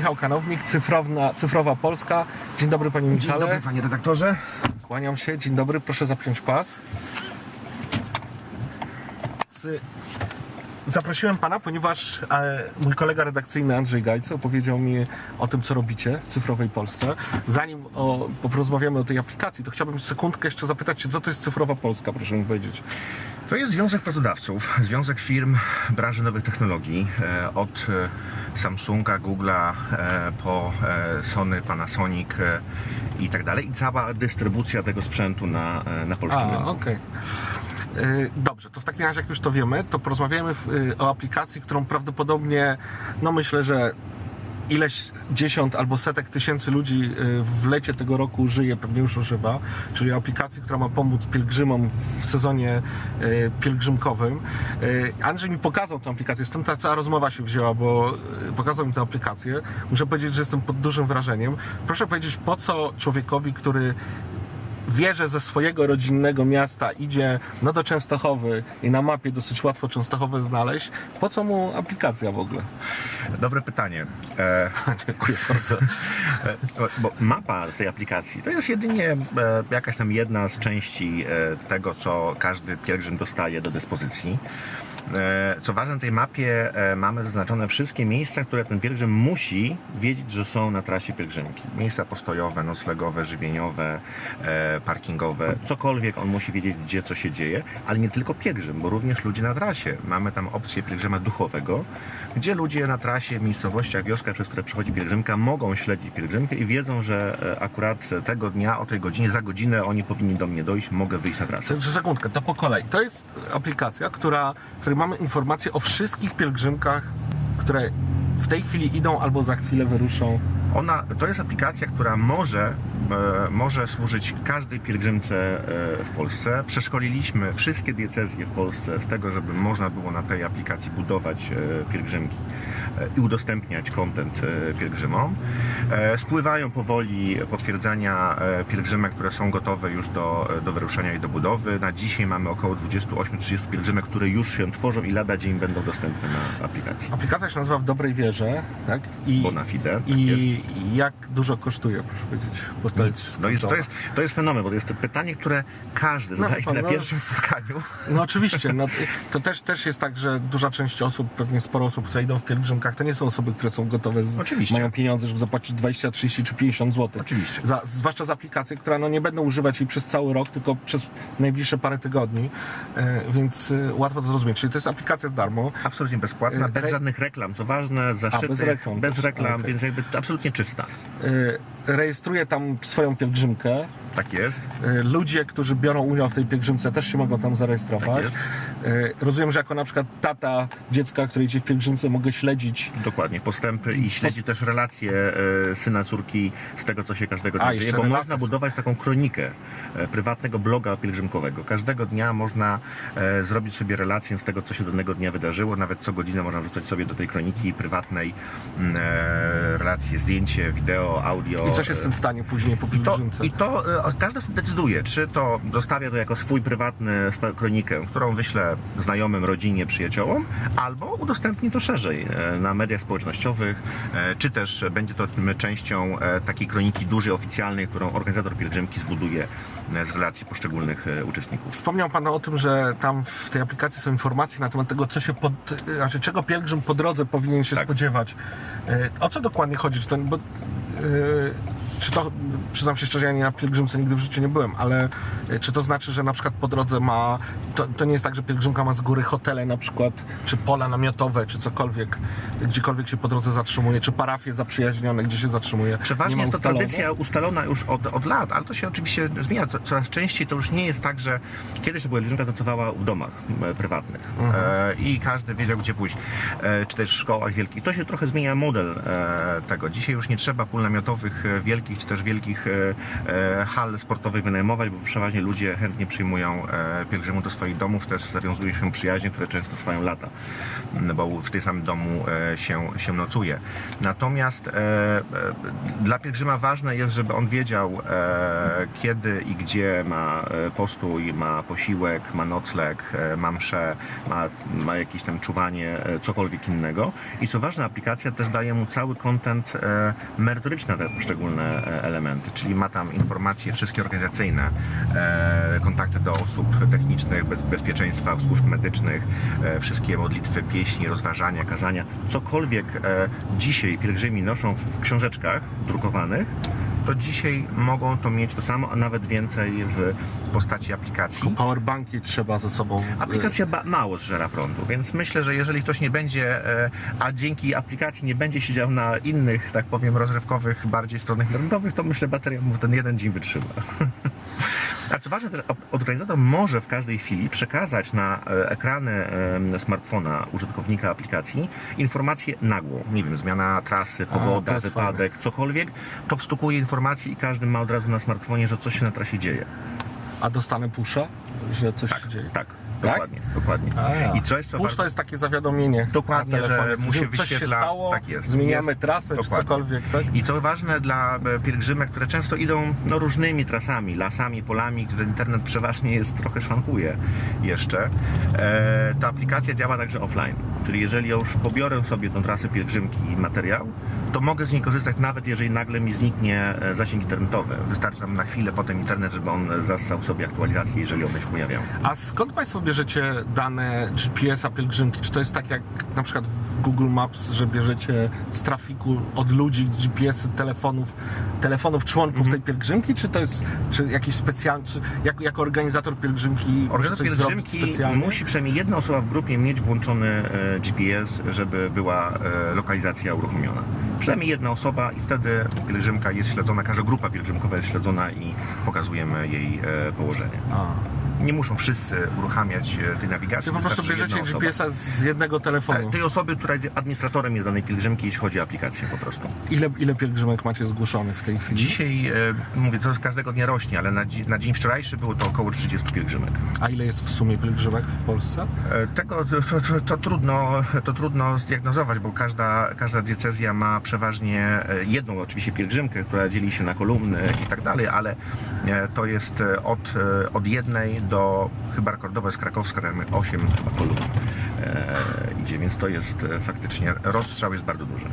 Michał Kanownik, cyfrowna, Cyfrowa Polska. Dzień dobry Panie Dzień Michale. dobry panie redaktorze. Kłaniam się. Dzień dobry. Proszę zapiąć pas. Z... Zaprosiłem Pana, ponieważ e, mój kolega redakcyjny Andrzej Gajcy opowiedział mi o tym, co robicie w cyfrowej Polsce. Zanim o, porozmawiamy o tej aplikacji, to chciałbym sekundkę jeszcze zapytać się, co to jest Cyfrowa Polska, proszę mi powiedzieć. To jest Związek Pracodawców, Związek Firm Branży Nowych Technologii. E, Od e, Samsunga, Google'a e, po Sony, Panasonic i tak dalej. I cała dystrybucja tego sprzętu na, na polskim A, rynku. okej. Y, Dobrze, to w takim razie, jak już to wiemy, to porozmawiamy o aplikacji, którą prawdopodobnie, no myślę, że ileś dziesiąt albo setek tysięcy ludzi y, w lecie tego roku żyje, pewnie już używa, czyli aplikacji, która ma pomóc pielgrzymom w sezonie y, pielgrzymkowym. Y, Andrzej mi pokazał tę aplikację, stąd ta cała rozmowa się wzięła, bo pokazał mi tę aplikację. Muszę powiedzieć, że jestem pod dużym wrażeniem. Proszę powiedzieć, po co człowiekowi, który wie, że ze swojego rodzinnego miasta idzie no do Częstochowy i na mapie dosyć łatwo Częstochowę znaleźć, po co mu aplikacja w ogóle? Dobre pytanie. E, Dziękuję bardzo. E, Bo mapa tej aplikacji to jest jedynie e, jakaś tam jedna z części e, tego, co każdy pielgrzym dostaje do dyspozycji. E, Co ważne, na tej mapie e, mamy zaznaczone wszystkie miejsca, które ten pielgrzym musi wiedzieć, że są na trasie pielgrzymki. Miejsca postojowe, noclegowe, żywieniowe, e, parkingowe, cokolwiek on musi wiedzieć, gdzie co się dzieje, ale nie tylko pielgrzym, bo również ludzie na trasie. Mamy tam opcję pielgrzyma duchowego, gdzie ludzie na trasie, miejscowościach, wioskach, przez które przechodzi pielgrzymka, mogą śledzić pielgrzymkę i wiedzą, że akurat tego dnia, o tej godzinie, za godzinę oni powinni do mnie dojść, mogę wyjść na trasę. Sekundkę, to po kolei. To jest aplikacja, która, której mamy informacje o wszystkich pielgrzymkach, które w tej chwili idą albo za chwilę wyruszą. Ona, to jest aplikacja, która może, może służyć każdej pielgrzymce e, w Polsce. Przeszkoliliśmy wszystkie diecezje w Polsce z tego, żeby można było na tej aplikacji budować e, pielgrzymki e, i udostępniać content e, pielgrzymom. E, spływają powoli potwierdzenia e, pielgrzymek, które są gotowe już do, do wyruszenia i do budowy. Na dzisiaj mamy około 28-30 pielgrzymek, które już się tworzą i lada dzień będą dostępne na aplikacji. Aplikacja się nazywa W Dobrej Wierze, tak? I, Bona fide, tak I jak dużo kosztuje, proszę powiedzieć? To jest, No jest, to, jest, to jest fenomen, bo to jest to pytanie, które każdy No, zadaje pan, na no. pierwszym spotkaniu. No oczywiście, no, to też, też jest tak, że duża część osób, pewnie sporo osób, które idą w pielgrzymkach, to nie są osoby, które są gotowe, z, Oczywiście. mają pieniądze, żeby zapłacić 20, 30 czy 50 zł. Oczywiście. Za, zwłaszcza z aplikacji, która no, nie będą używać jej przez cały rok, tylko przez najbliższe parę tygodni, e, więc e, łatwo to zrozumieć. Czyli to jest aplikacja za darmo. Absolutnie bezpłatna, E, bez żadnych reklam, co ważne, zaszytych, bez reklam bez reklam, okej. więc jakby absolutnie czysta. Rejestruje tam swoją pielgrzymkę. Tak jest. E, Ludzie, którzy biorą udział w tej pielgrzymce też się mogą tam zarejestrować. Tak jest. Rozumiem, że jako na przykład tata dziecka, który idzie w pielgrzymce, mogę śledzić Dokładnie, postępy i śledzi też relacje e, syna, córki z tego, co się każdego A, dnia jeszcze dzieje, bo można budować taką kronikę e, prywatnego bloga pielgrzymkowego. Każdego dnia można e, zrobić sobie relację z tego, co się danego dnia wydarzyło. Nawet co godzinę można wrzucać sobie do tej kroniki prywatnej mm, e, relacje, zdjęcie, wideo, audio. i co się z e, tym stanie później po To, pielgrzymce. I to e, każdy sobie decyduje, czy to zostawia to jako swój prywatny kronikę, którą wyślę znajomym, rodzinie, przyjaciołom, albo udostępni to szerzej e, na mediach społecznościowych, e, czy też będzie to częścią e, takiej kroniki dużej, oficjalnej, którą organizator pielgrzymki zbuduje z relacji poszczególnych uczestników. Wspomniał Pan o tym, że tam w tej aplikacji są informacje na temat tego, co się pod, znaczy czego pielgrzym po drodze powinien się Tak. spodziewać. O co dokładnie chodzi? Czy to, bo, e, czy to, przyznam się szczerze, ja nie na pielgrzymce nigdy w życiu nie byłem, ale e, czy to znaczy, że na przykład po drodze ma, to, to nie jest tak, że pielgrzymka ma z góry hotele na przykład, czy pola namiotowe, czy cokolwiek, gdziekolwiek się po drodze zatrzymuje, czy parafie zaprzyjaźnione, gdzie się zatrzymuje. Nie Przeważnie jest to ustalone? tradycja ustalona już od, od lat, ale to się oczywiście zmienia. Co- Coraz częściej to już nie jest tak, że kiedyś pielgrzymka nocowała w domach e, prywatnych e, i każdy wiedział, gdzie pójść, e, czy też w szkołach wielkich. To się trochę zmienia model e, tego. Dzisiaj już nie trzeba pól namiotowych e, czy też wielkich e, e, hal sportowych wynajmować, bo przeważnie ludzie chętnie przyjmują e, pielgrzymów do swoich domów, też zawiązuje się przyjaźnie, które często trwają lata, no bo w tym samym domu się, się nocuje. Natomiast dla pielgrzyma ważne jest, żeby on wiedział, kiedy i gdzie ma postój, ma posiłek, ma nocleg, ma mszę, ma, ma jakieś tam czuwanie, cokolwiek innego. I co ważne, aplikacja też daje mu cały content e, merytoryczny na te poszczególne elementy, czyli ma tam informacje wszystkie organizacyjne, e, kontakty do osób technicznych, bez, bezpieczeństwa, służb medycznych, e, wszystkie modlitwy, pieśni, rozważania, kazania, cokolwiek e, dzisiaj pielgrzymi noszą w książeczkach drukowanych, to dzisiaj mogą to mieć to samo, a nawet więcej w postaci aplikacji. Powerbanki trzeba ze sobą. e, Aplikacja mało zżera prądu, więc myślę, że jeżeli ktoś nie będzie, e, a dzięki aplikacji nie będzie siedział na innych, tak powiem, rozrywkowych, bardziej stronach internetowych, to myślę, bateria mu ten jeden dzień wytrzyma. A co ważne, też organizator może w każdej chwili przekazać na e, ekrany smartfona użytkownika aplikacji informację nagłą. Nie wiem, zmiana trasy, pogoda, jest wypadek, cokolwiek. To wstukuje informację i każdy ma od razu na smartfonie, że coś się na trasie dzieje. A dostanę pusza, że coś się dzieje. Tak, Tak? dokładnie, dokładnie. A. I coś, co Push bardzo- to jest takie zawiadomienie. Dokładnie, że mu się Coś się stało, tak jest. zmieniamy Jest. trasę czy Dokładnie. cokolwiek, tak? I co ważne dla e, pielgrzymek, które często idą no, różnymi trasami, lasami, polami, gdzie internet przeważnie jest trochę szwankuje jeszcze, e, ta aplikacja działa także offline. Czyli jeżeli już pobiorę sobie tą trasę pielgrzymki i materiał, to mogę z niej korzystać nawet jeżeli nagle mi zniknie e, zasięg internetowy. Wystarczy nam na chwilę potem internet, żeby on zassał sobie aktualizację, jeżeli one się pojawiają. A skąd Państwo bierzecie dane GPS-a pielgrzymki? Czy to jest tak jak na przykład w Google Maps, że bierzecie z trafiku od ludzi GPS-y telefonów, telefonów członków Mhm. tej pielgrzymki? Czy to jest czy jakiś specjalny, czy jako, jako organizator pielgrzymki Organizator pielgrzymki musi przynajmniej jedna osoba w grupie mieć włączony e, GPS, żeby była e, lokalizacja uruchomiona. Przynajmniej jedna osoba i wtedy pielgrzymka jest śledzona, każda grupa pielgrzymkowa jest śledzona i pokazujemy jej e, położenie. A. Nie muszą wszyscy uruchamiać e, tej nawigacji. Czy po prostu bierzecie. GPS-a z jednego telefonu? E, Tej osoby, która jest administratorem jest danej pielgrzymki, jeśli chodzi o aplikację po prostu. Ile, ile pielgrzymek macie zgłoszonych w tej chwili? Dzisiaj, e, mówię, to każdego dnia rośnie, ale na, na dzień wczorajszy było to około 30 pielgrzymek. A ile jest w sumie pielgrzymek w Polsce? Tego to, to, to, trudno, to trudno zdiagnozować, bo każda, każda diecezja ma przeważnie jedną oczywiście pielgrzymkę, która dzieli się na kolumny i tak dalej, ale to jest od, od jednej do chyba rekordowa jest krakowska, tam 8 chyba kolumn e, idzie, więc to jest e, faktycznie, rozstrzał jest bardzo duży.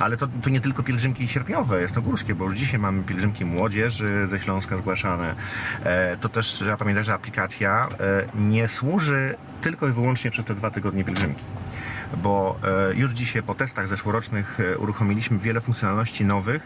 Ale to, to nie tylko pielgrzymki sierpniowe, jasnogórskie, bo już dzisiaj mamy pielgrzymki młodzieży ze Śląska zgłaszane. E, to też trzeba pamiętać, że aplikacja nie służy tylko i wyłącznie przez te dwa tygodnie pielgrzymki. Bo e, już dzisiaj po testach zeszłorocznych e, uruchomiliśmy wiele funkcjonalności nowych,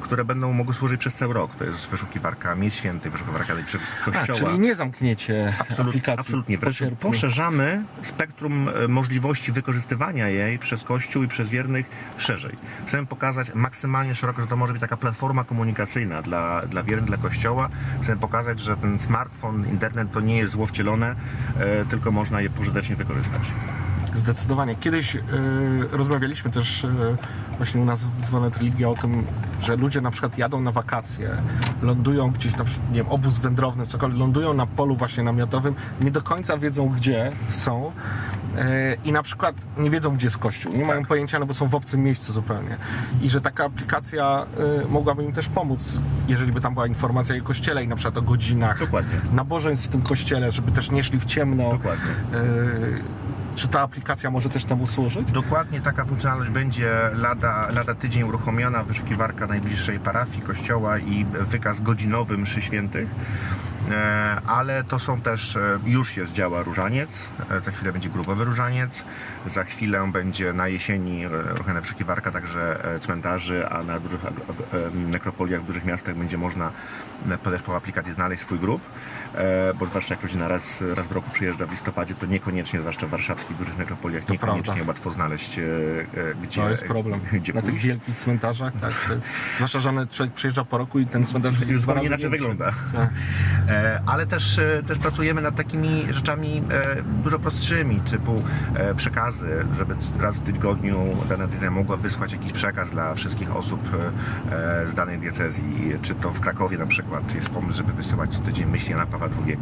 które będą mogły służyć przez cały rok. To jest wyszukiwarka miejsc świętych, wyszukiwarka liczb A, kościoła. czyli nie zamkniecie Absolut, aplikacji absolutnie. poszerzamy spektrum e, możliwości wykorzystywania jej przez Kościół i przez wiernych szerzej. Chcemy pokazać maksymalnie szeroko, że to może być taka platforma komunikacyjna dla, dla wiernych, dla Kościoła. Chcemy pokazać, że ten smartfon, internet to nie jest zło wcielone, tylko można je pożytecznie wykorzystać. Zdecydowanie. Kiedyś y, rozmawialiśmy też y, właśnie u nas w Wonet Religia o tym, że ludzie na przykład jadą na wakacje, lądują gdzieś, na nie wiem, obóz wędrowny, cokolwiek, lądują na polu właśnie namiotowym, nie do końca wiedzą gdzie są y, i na przykład nie wiedzą gdzie jest kościół, nie mają pojęcia, no bo są w obcym miejscu zupełnie. I że taka aplikacja mogłaby im też pomóc, jeżeli by tam była informacja o kościele i na przykład o godzinach Dokładnie. nabożeństw w tym kościele, żeby też nie szli w ciemno. Dokładnie. Czy ta aplikacja może też temu służyć? Dokładnie taka funkcjonalność będzie lada, lada tydzień uruchomiona, wyszukiwarka najbliższej parafii, kościoła i wykaz godzinowy mszy świętych. E, Ale to są też, e, już jest działa różaniec, e, za chwilę będzie grupowy różaniec, za chwilę będzie na jesieni e, uruchomiona wyszukiwarka także cmentarzy, a na dużych nekropoliach w dużych miastach będzie można też po aplikacji znaleźć swój grup, e, bo zwłaszcza jak rodzina raz, raz w roku przyjeżdża w listopadzie, to niekoniecznie, zwłaszcza w warszawskich dużych nekropoliach, To niekoniecznie prawda. łatwo znaleźć, gdzie, To jest problem. gdzie Na tych pójść. wielkich cmentarzach, tak. Jest, zwłaszcza, że człowiek przyjeżdża po roku i ten cmentarz Już zupełnie inaczej większy. wygląda. Tak. E, ale też, e, też pracujemy nad takimi rzeczami e, dużo prostszymi, typu przekazy, żeby raz w tygodniu dana diecezja mogła wysłać jakiś przekaz dla wszystkich osób z danej diecezji, czy to w Krakowie na przykład jest pomysł, żeby wysyłać co tydzień myśli Jana Pawła II.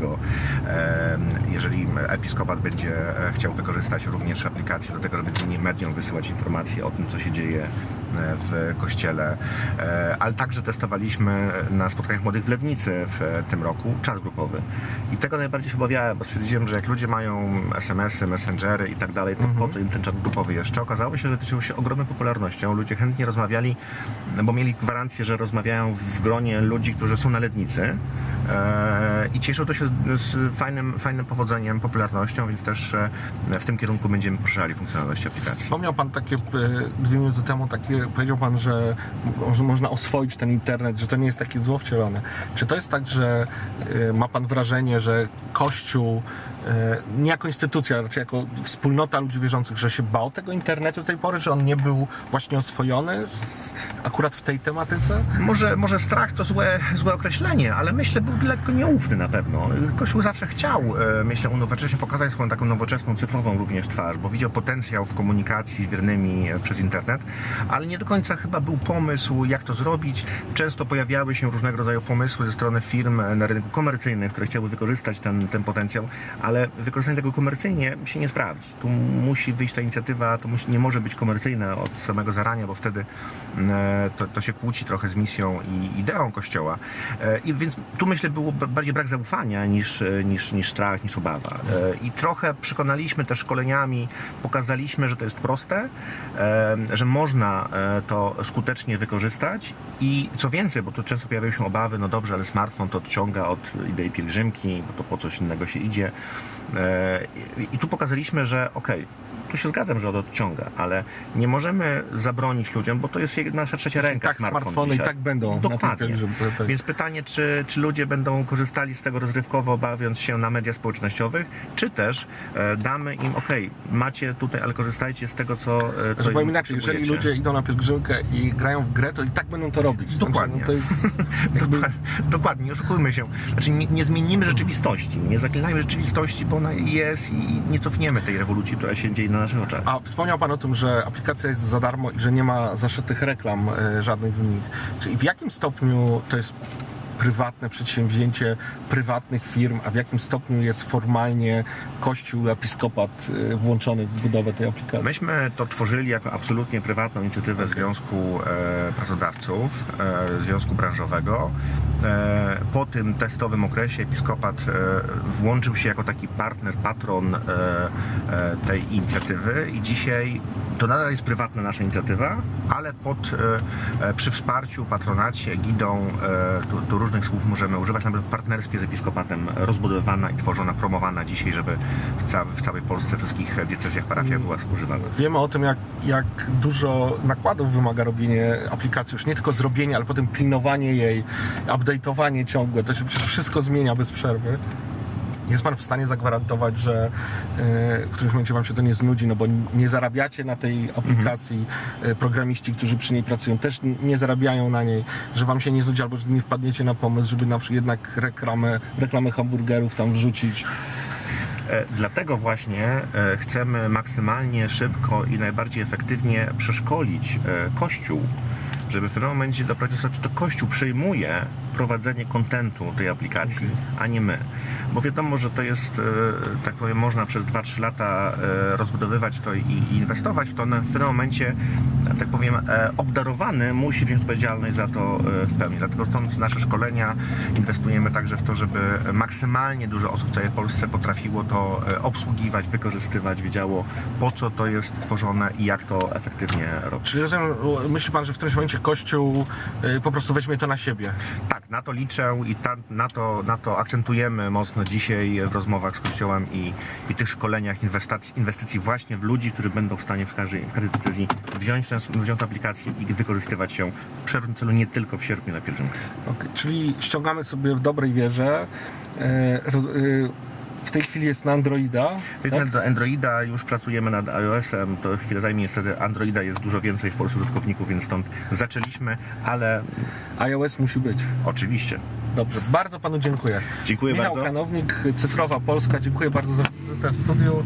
Jeżeli episkopat będzie chciał wykorzystać również aplikację do tego, żeby innym mediom wysyłać informacje o tym, co się dzieje w kościele, E, ale także testowaliśmy na spotkaniach młodych w Lednicy w e, tym roku czat grupowy. I tego najbardziej się obawiałem, bo stwierdziłem, że jak ludzie mają SMS-y, messengery i tak dalej, to po co im ten czat grupowy jeszcze? Okazało się, że to cieszył się ogromną popularnością. Ludzie chętnie rozmawiali, no bo mieli gwarancję, że rozmawiają w gronie ludzi, którzy są na Lednicy e, i cieszył to się z fajnym, fajnym powodzeniem, popularnością, więc też e, w tym kierunku będziemy poszerzali funkcjonalności aplikacji. Wspomniał Pan takie e, dwie minuty temu, takie, powiedział Pan, że, można oswoić ten internet, że to nie jest takie zło wcielone. Czy to jest tak, że e, ma Pan wrażenie, że Kościół, e, nie jako instytucja, raczej jako wspólnota ludzi wierzących, że się bał tego internetu do tej pory, że on nie był właśnie oswojony akurat w tej tematyce? Może, może strach to złe, złe określenie, ale myślę, był lekko nieufny na pewno. Kościół zawsze chciał, e, myślę, unowocześnie pokazać swoją taką nowoczesną, cyfrową również twarz, bo widział potencjał w komunikacji z wiernymi e, przez internet, ale nie do końca chyba był pomysł, jak to zrobić. Często pojawiały się różnego rodzaju pomysły ze strony firm e, na rynku komercyjnym, które chciały wykorzystać ten, ten potencjał, ale wykorzystanie tego komercyjnie się nie sprawdzi. Tu musi wyjść ta inicjatywa, to musi, nie może być komercyjna od samego zarania, bo wtedy e, to, to się kłóci trochę z misją i ideą Kościoła. E, I więc tu myślę było bardziej brak zaufania niż, e, niż, niż strach, niż obawa. I trochę przekonaliśmy też szkoleniami, pokazaliśmy, że to jest proste, że można to skutecznie wykorzystać i co więcej, bo tu często pojawiają się obawy, no dobrze, ale smartfon to odciąga od idei pielgrzymki, bo to po coś innego się idzie. E, I i tu pokazaliśmy, że okej, tu się zgadzam, że odciąga, ale nie możemy zabronić ludziom, bo to jest nasza trzecia ręka. tak, smartfon smartfony i dzisiaj. tak będą na Dokładnie. pielgrzymce, tak. Więc pytanie, czy, czy ludzie będą korzystali z tego rozrywkowo, bawiąc się na mediach społecznościowych, czy też e, damy im, okej, macie tutaj, ale korzystajcie z tego, co, e, co Że powiem inaczej, jeżeli ludzie idą na pielgrzymkę i grają w grę, to i tak będą to robić. Dokładnie. Znaczy, no to jest jakby... Dokładnie, dokładnie, nie oszukujmy się. Znaczy nie, nie zmienimy rzeczywistości, nie zaklinajmy rzeczywistości, bo ona jest i nie cofniemy tej rewolucji, która się dzieje na naszych oczach. A wspomniał Pan o tym, że aplikacja jest za darmo i że nie ma zaszytych reklam e, żadnych w nich. Czyli w jakim stopniu to jest prywatne przedsięwzięcie prywatnych firm, a w jakim stopniu jest formalnie Kościół, episkopat e, włączony w budowę tej aplikacji? Myśmy to tworzyli jako absolutnie prywatną inicjatywę Związku e, Pracodawców, Związku Branżowego. E, po tym testowym okresie episkopat e, włączył się jako taki partner, patron e, tej inicjatywy i dzisiaj to nadal jest prywatna nasza inicjatywa, ale pod, przy wsparciu, patronacie, gidą, tu, tu różnych słów możemy używać, nawet w partnerstwie z episkopatem rozbudowywana i tworzona, promowana dzisiaj, żeby w, ca- w całej Polsce, wszystkich diecezjach, parafiach była używana. Wiemy o tym, jak, jak dużo nakładów wymaga robienie aplikacji. Już nie tylko zrobienie, ale potem pilnowanie jej, update'owanie ciągłe. To się przecież wszystko zmienia bez przerwy. Jest Pan w stanie zagwarantować, że e, w którymś momencie Wam się to nie znudzi, no bo nie zarabiacie na tej aplikacji, e, programiści, którzy przy niej pracują, też nie zarabiają na niej, że Wam się nie znudzi, albo że nie wpadniecie na pomysł, żeby na przykład jednak reklamę, reklamę hamburgerów tam wrzucić. E, Dlatego właśnie chcemy maksymalnie szybko i najbardziej efektywnie przeszkolić Kościół, żeby w pewnym momencie doprowadzić do to Kościół przejmuje prowadzenie kontentu tej aplikacji, a nie my. Bo wiadomo, że to jest, e, tak powiem, można przez 2-3 lata e, rozbudowywać to i inwestować w to. No, w pewnym momencie, e, tak powiem, obdarowany musi wziąć odpowiedzialność za to w pełni. Dlatego stąd nasze szkolenia inwestujemy także w to, żeby maksymalnie dużo osób w całej Polsce potrafiło to obsługiwać, wykorzystywać, wiedziało po co to jest tworzone i jak to efektywnie robić. Czyli rozumiem, myśli Pan, że w którymś momencie Kościół po prostu weźmie to na siebie? Tak, na to liczę i ta, na, to, na to akcentujemy mocno dzisiaj w rozmowach z Kościołem i, i tych szkoleniach inwestycji, inwestycji właśnie w ludzi, którzy będą w stanie w każdej, w każdej decyzji wziąć tę, wziąć aplikację i wykorzystywać ją w szerokim celu, nie tylko w sierpniu na pielgrzymkę. Okej, Czyli ściągamy sobie w dobrej wierze. E, e, w tej chwili jest na Androida. Powiedzmy, Tak? do Androida już pracujemy nad iOS-em, to chwilę zajmie niestety. Androida jest dużo więcej w Polsce użytkowników, więc stąd zaczęliśmy, ale iOS musi być. oczywiście Dobrze, bardzo panu dziękuję. Dziękuję Michał bardzo. Kanownik, Cyfrowa Polska, dziękuję bardzo za wizytę w studiu.